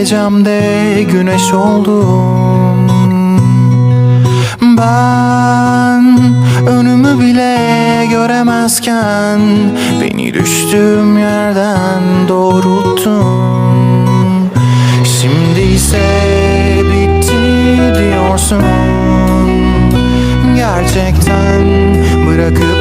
gecemde güneş oldun Ben önümü bile göremezken Beni düştüğüm yerden doğrulttun Şimdi ise bitti diyorsun. Gerçekten bırakıp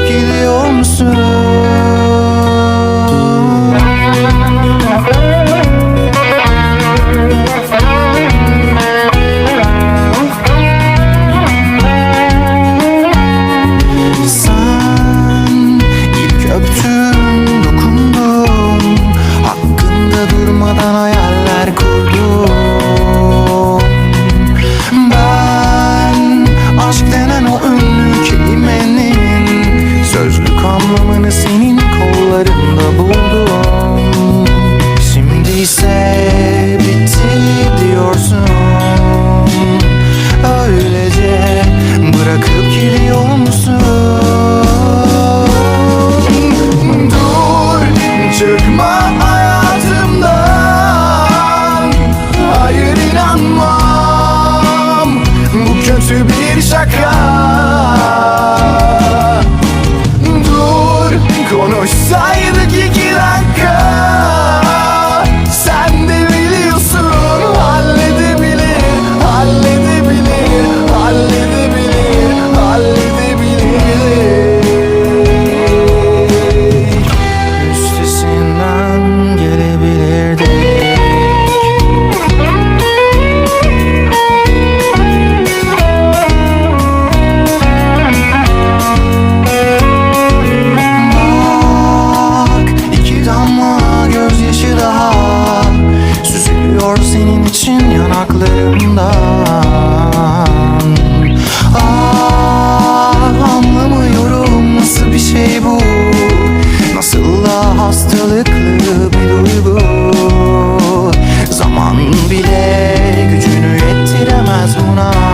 bir şaka yanından Aa, ah, anlamıyorum nasıl bir şey bu? Nasıl da hastalıklı bir duygu? Zaman bile gücünü yettiremez buna.